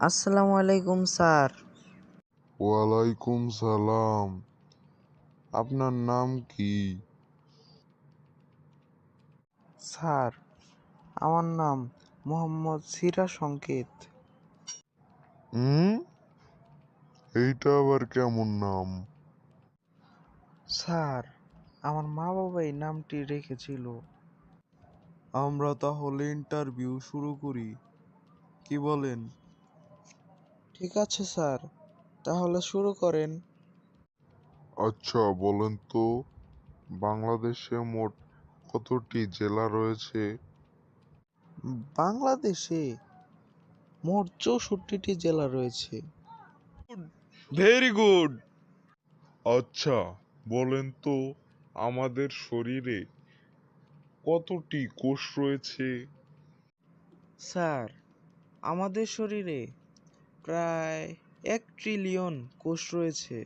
আসসালামু আলাইকুম স্যার। ওয়ালাইকুম সালাম। আপনার নাম কি? স্যার আমার নাম মোহাম্মদ সিরা সংকেত। হুম? এইটা আবার কেমন নাম? স্যার আমার মা বাবা এই নামটি রেখেছিল। আমরা তাহলে ইন্টারভিউ শুরু করি। কি বলেন? ঠিক আছে স্যার। তাহলে শুরু করেন। আচ্ছা বলেন তো বাংলাদেশে মোট কতটি জেলা রয়েছে? বাংলাদেশে মোট চৌষট্টিটি জেলা রয়েছে। Very good. আচ্ছা বলেন তো আমাদের শরীরে কতটি কোষ রয়েছে? স্যার আমাদের শরীরে প্রায় এক ট্রিলিয়ন কোষ রয়েছে।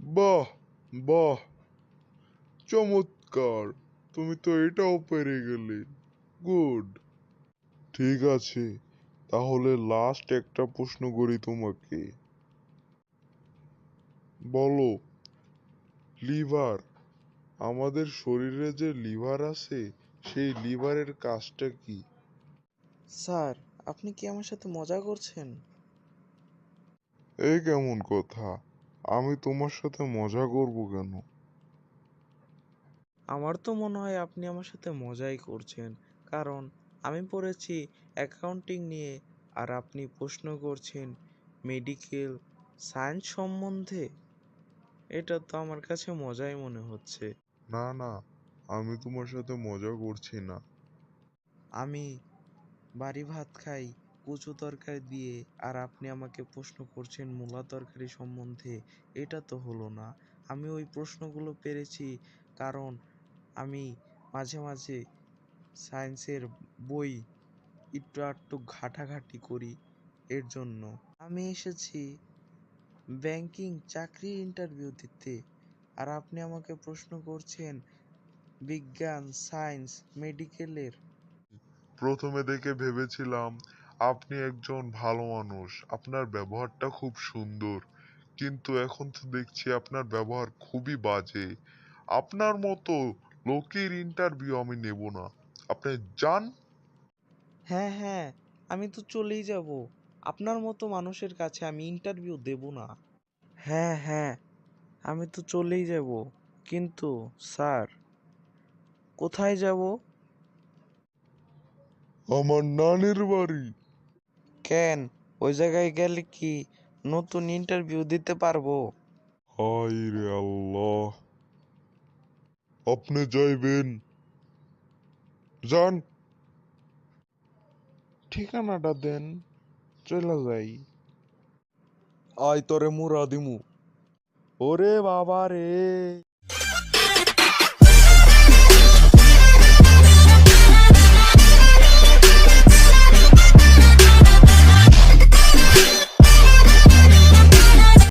বাহ বাহ চমৎকার তুমি তো এটাও পেরে গেলে। গুড। ঠিক আছে তাহলে লাস্ট একটা প্রশ্ন করি তোমাকে। বলো লিভার আমাদের শরীরে যে লিভার আছে সেই লিভারের কাজটা কি? স্যার আপনি কি আমার সাথে মজা করছেন? এই কেমন কথা? আমি তোমার সাথে মজা করব কেন? আমার তো মনে হয় আপনি আমার সাথে মজাই করছেন। কারণ আমি পড়েছি অ্যাকাউন্টিং নিয়ে আর আপনি প্রশ্ন করছেন মেডিকেল সায়েন্স সম্বন্ধে। এটা তো আমার কাছে মজাই মনে হচ্ছে। না না আমি তোমার সাথে মজা করছি না। আমি বাড়ি ভাত খাই, কচু তরকারি দিয়ে, আর আপনি আমাকে প্রশ্ন করছেন মূলা তরকারি সম্বন্ধে, এটা তো হলো না। আমি ওই প্রশ্নগুলো পেরেছি কারণ আমি মাঝে মাঝে সায়েন্সের বই একটু আধটু ঘাটাঘাটি করি এর জন্য। আমি এসেছি ব্যাংকিং চাকরি ইন্টারভিউ দিতে, আর আপনি আমাকে প্রশ্ন করছেন বিজ্ঞান, সায়েন্স মেডিকেলের প্রথমে দেখে ভেবেছিলাম, আপনি একজন ভালো মানুষ, আপনার ব্যবহারটা খুব সুন্দর। কিন্তু এখন তো দেখছি আপনার ব্যবহার খুবই বাজে। আপনার মতো লোকের ইন্টারভিউ আমি নেব না। আপনি যান। হ্যাঁ হ্যাঁ আমি তো চলেই যাব। আপনার মতো মানুষের কাছে আমি ইন্টারভিউ দেব না। হ্যাঁ হ্যাঁ আমি তো চলেই যাব। কিন্তু, স্যার, কোথায় যাব? আমার নানির বাড়ি। কেন? ওই জায়গায় গেলে কি নতুন ইন্টারভিউ দিতে পারব? হায় রে আল্লাহ। আপনি যাইবেন। যান। ঠিকানাটা দেন চলে যাই। আয় তরে মুরা দিমু। ওরে বাবা রে